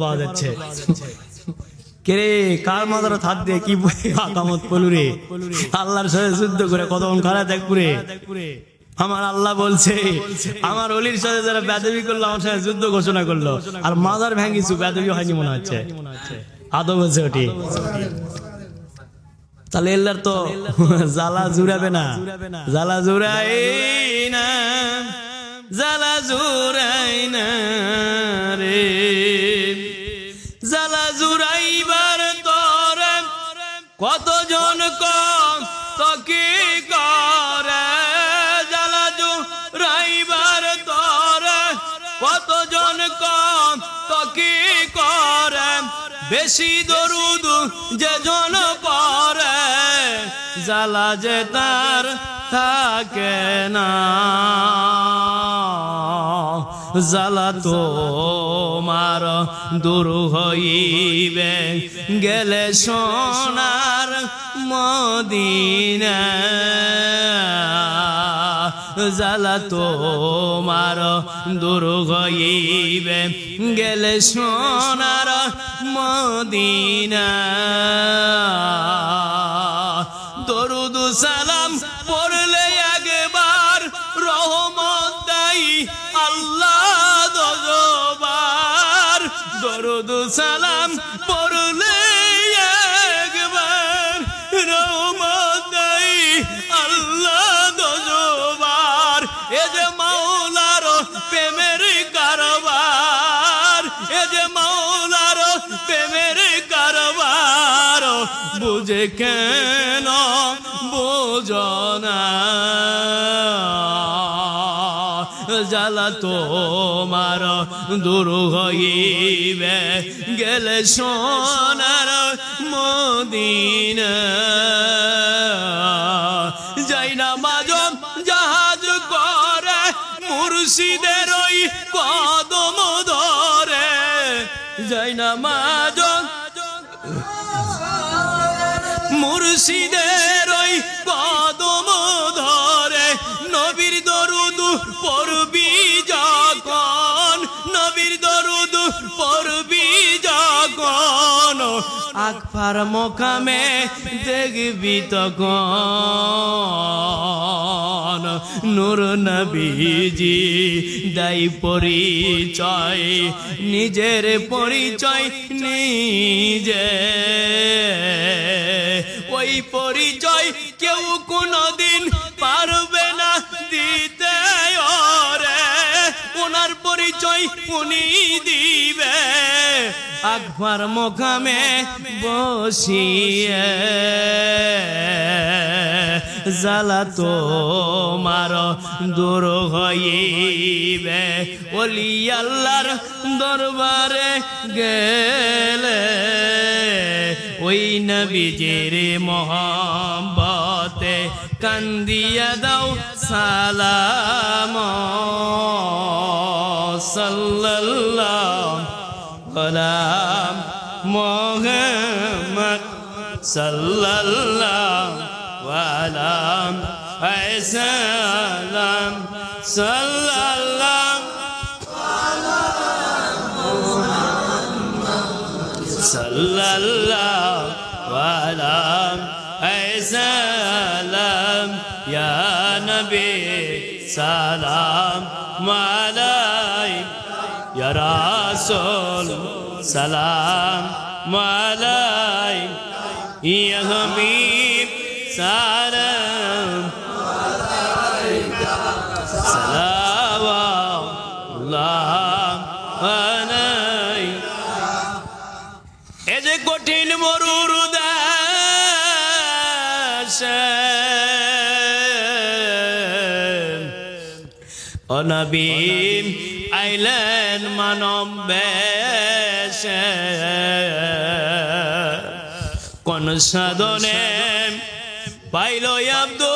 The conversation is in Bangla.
পাওয়া যাচ্ছে। কেরে কার হাত দিয়ে কি আকামত পলু রে? আল্লাহর সাথে যুদ্ধ করে আমার আল্লাহ বলছে, আমার অলির সাথে যারা বেদবি করল, আমার সাথে যুদ্ধ ঘোষণা করল। আর মাদার ভ্যাঙ্গিছু বেদবি হয়নি মনে হচ্ছে। আদৌ বলছে ওটি। তাহলে এল্লার তো জ্বালা জুড়াবে না। জ্বালা জুড়াই না। জ্বালা জুড়াই না। কতজন কম কি করে? জ্বালা রাইবার তোর। কতজন কম কি করে? বেশি দরুদ যে জন পরে। জ্বালা যে তার থাকে না। জ্বালা তো মার দূর হইবে। গেলে সোনার মদিনা। জ্বালা তোমার দূর হইবে। গেলে সোনার মদিনা। দরুদ সালাম পড়লে একবার রহমত দেই আল্লাহ। দরুদ সালাম পড়লে একবার রহমত দেই আল্লাহ দজবার এ যে মাওলার প্রেমের কারবার, এ যে মাওলার প্রেমের কারবার। বুঝে কেন বোঝনা জ্বালা তোমার দূর হইবে। গেলে সোনার মদিনা। যাই না মাজম জাহাজ করে, মুর্শিদের ওই কদম ধরে। যাই না মাজম মুর্শিদের ওই কদম আকফার মোকামে দেখবি তখন। নূর নবীজি দাই পরিচয়, নিজের পরিচয় নিজে। ওই পরিচয় কেউ কোনদিন পারবে না দিতে ওনার পরিচয় উনি দিবে আকবর মোকামে বসিয়ে, জ্বালা তোমার দূর হইবে। ওলি আল্লাহর দরবারে গেলে, ওই নবীজির মোহাম্বতে কান্দিয়া দাও সালাম। সাল্লাল্লাহ গোলাম মোহাম্মদ সাল্লাল্লাহ ওয়ালাম সালাম সাল্লাল্লাহ সাল্লাল্লাহ ওয়ালাম সালাম ইয়া নবী সালাম ইয়া রাসূল সালাম মালাই ইয়া হাবিব সালাম এ যে কঠিন মরুর অনবীম আইলেন মানব বেশে। কোন সাধনে পাইল আব্দুল